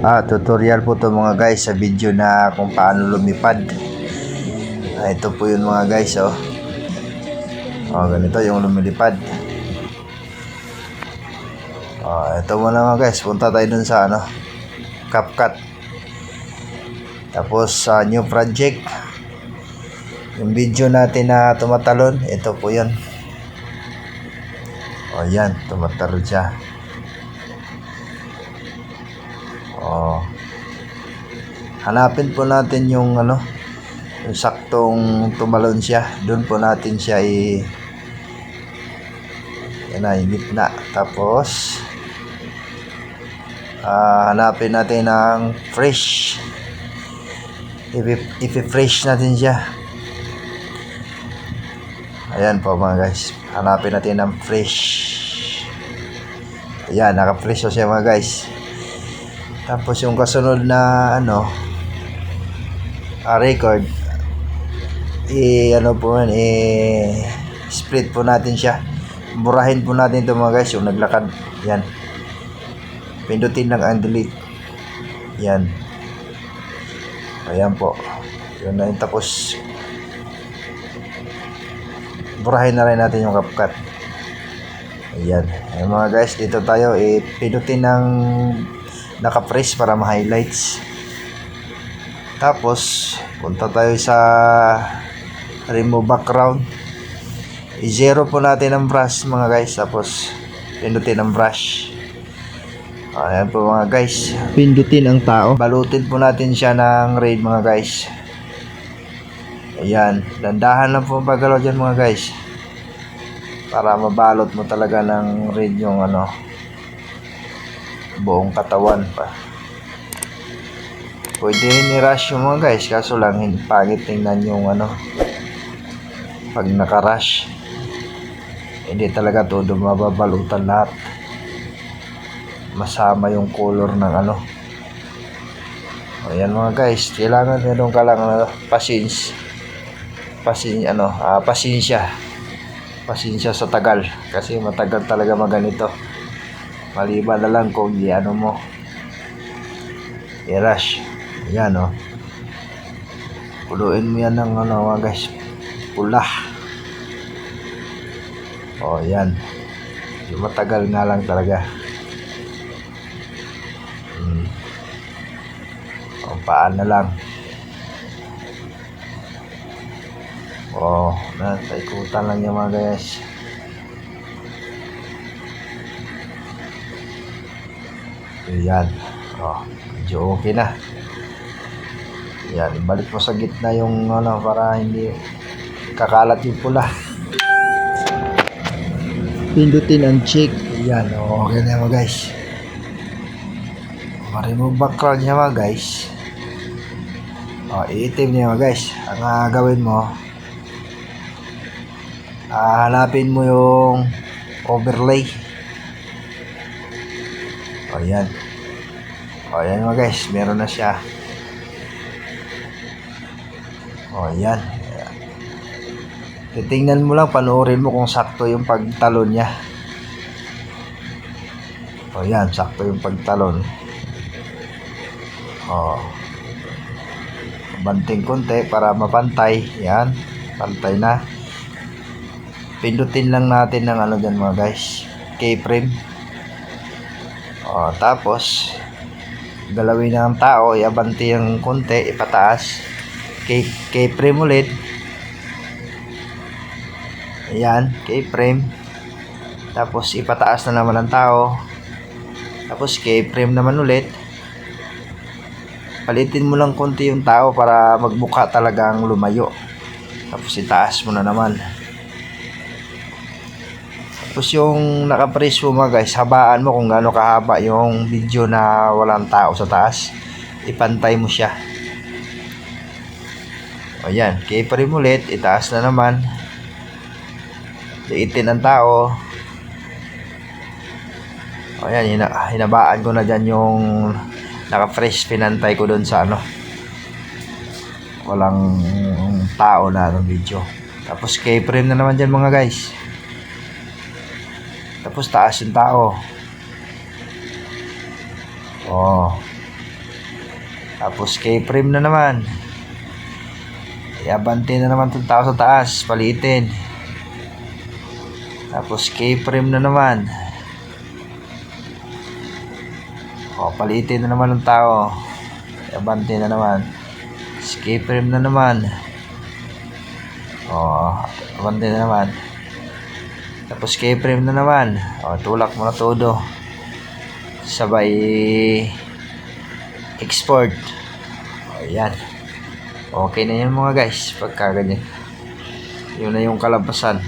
Ah, tutorial po to mga guys sa video na kung paano lumipad. Ah, ito po yun mga guys, oh. Oh, ganito yung lumilipad. Oh, ito muna mga guys, punta tayo dun sa ano, CapCut. Tapos sa new project. Yung video natin na tumatalon, ito po yun. Oh, yan, tumatalon siya. Oh. Hanapin po natin yung ano, yung saktong tumalon siya. Doon po natin siya i yan na, yung gitna. Tapos ah, hanapin natin ng fresh. Ipi- Ipi-fresh natin siya. Ayan po mga guys. Hanapin natin ng fresh. Ayan, naka-fresh siya mga guys. Tapos yung kasunod na ano ah, record i ano po yan i split po natin siya. Burahin po natin ito mga guys yung naglakad. Yan. Pindutin lang ang delete. Yan. Ayan po. Yun na yun. Tapos burahin na rin natin yung CapCut. Ayan. Ayan mga guys, dito tayo pindutin ng naka-press para ma-highlights. Tapos, punta tayo sa remove background. I-zero po natin ang brush mga guys. Tapos, pindutin ang brush. Ayan po mga guys. Pindutin ang tao. Balutin po natin siya ng raid mga guys. Ayan. Dandahan lang po ang paggalaw dyan mga guys. Para mabalot mo talaga ng raid yung ano buong katawan pa. Pwede rin i-rush yung mga guys. Kaso lang pangit tingnan yung ano pag naka-rush. Hindi talaga todo mababalutan lahat masama yung color ng ano. Ayan mga guys, kailangan meron ka lang ano, pasins. Pasin ano, ah, pasensya. Pasensya sa tagal kasi matagal talaga maganito. Maliban na lang kung i ano mo. I-rush. Ayan oh. Puluin mo yan ng ano mga guys. Pula. Oh, yan. Matagal nga lang talaga. Hmm. O, paan na lang. Oh, na, ikutan lang yung mga guys. Ayan. Oh, medyo okay na. Yan, ibalik mo sa gitna yung ano para hindi kakalat yung pula. Pindutin ang check. Yan, okay na mga guys. Ma-remove background niya mga guys. O, iitim niya mga guys. Ang ah, gawin mo, ah, hanapin mo yung overlay. O, yan. O, yan mga guys. Meron na siya. O, yan. Titingnan mo lang, panoorin mo kung sakto yung pagtalon niya. O yan, sakto yung pagtalon. O. Banting konti para mapantay. Yan, pantay na. Pindutin lang natin ng ano dyan mga guys. K-frame. O, tapos, galawin ng tao, iabanti yung konti, ipataas. K- K-frame ulit. Ayan, K-frame. Tapos ipataas na naman ang tao. Tapos K-frame naman ulit. Palitin mo lang konti yung tao para magbuka talagang lumayo. Tapos itaas mo na naman. Tapos yung nakapress mo mga guys, habaan mo kung gaano kahaba yung video na walang tao sa taas. Ipantay mo siya. O yan, K-frame ulit, itaas na naman liitin ang tao. O yan, hina, hinabaan ko na dyan yung naka-fresh pinantay ko doon sa ano. Walang tao na ng video. Tapos K-frame na naman dyan mga guys. Tapos taas yung tao. Oh. Tapos K-frame na naman. Iabante na naman itong tao sa taas. Palitin. Tapos K-frame na naman. O, palitin na naman ng tao. Iabante na naman. Escape frame na naman. O, abante na naman. Tapos escape frame na naman. O, tulak mo na todo. Sabay export. O, yan. Okay na yan mga guys. Pagka ganyan. Yun na yung kalabasan.